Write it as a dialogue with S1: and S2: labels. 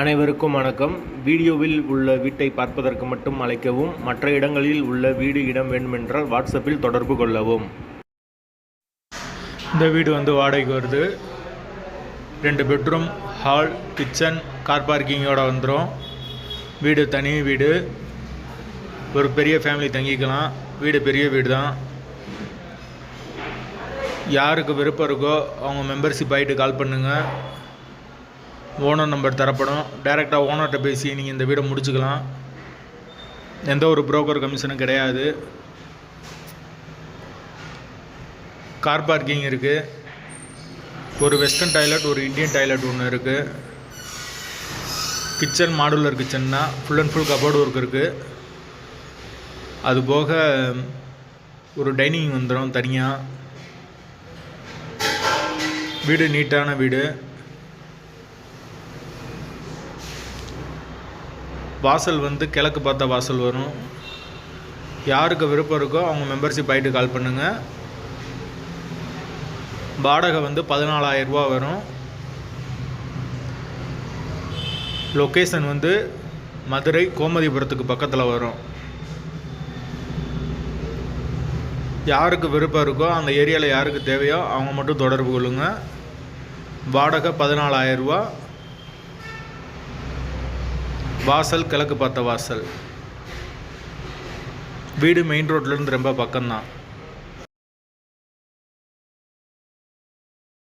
S1: அனைவருக்கும் வணக்கம். வீடியோவில் உள்ள வீட்டை பார்ப்பதற்கு மட்டும் அழைக்கவும் மற்ற இடங்களில் உள்ள வீடு இடம் வேண்டுமென்றால் வாட்ஸ்அப்பில் தொடர்பு கொள்ளவும். இந்த வீடு வந்து வாடகைக்கு வருது. ரெண்டு பெட்ரூம் ஹால் கிச்சன் கார் பார்க்கிங்கோடு வந்துடும் வீடு தனி வீடு. ஒரு பெரிய ஃபேமிலி தங்கிக்கலாம். வீடு பெரிய வீடு தான் யாருக்கு விருப்பம் இருக்கோ அவங்க மெம்பர்ஷிப் ஆகிட்டு கால் பண்ணுங்கள் ஓனர் நம்பர் தரப்படும். டைரெக்டாக ஓனர்கிட்ட பேசி நீங்கள் இந்த வீடை முடிச்சுக்கலாம். எந்த ஒரு புரோக்கர் கமிஷனும் கிடையாது. கார் பார்க்கிங் இருக்குது ஒரு வெஸ்டர்ன் டாய்லெட் ஒரு இந்தியன் டாய்லெட் ஒன்று இருக்குது kitchen modular கிச்சன்னா full and full cupboard work இருக்குது அது போக ஒரு டைனிங் வந்துடும் தனியாக வீடு நீட்டான வீடு. வாசல் வந்து கிழக்கு பார்த்த வாசல் வரும். யாருக்கு விருப்பம் இருக்கோ அவங்க மெம்பர்ஷிப் ஆகிட்டு கால் பண்ணுங்கள் வாடகை வந்து பதினாலாயிரம் ரூபா வரும். லொக்கேஷன் வந்து மதுரை கோமதிபுரத்துக்கு பக்கத்தில் வரும். யாருக்கு விருப்பம் இருக்கோ அந்த ஏரியாவில் யாருக்கு தேவையோ அவங்க மட்டும் தொடர்பு கொள்ளுங்கள் வாடகை பதினாலாயிரரூபா வாசல் கிழக்கு பார்த்த வாசல். வீடு மெயின் ரோட்லேருந்து ரொம்ப பக்கம்தான்.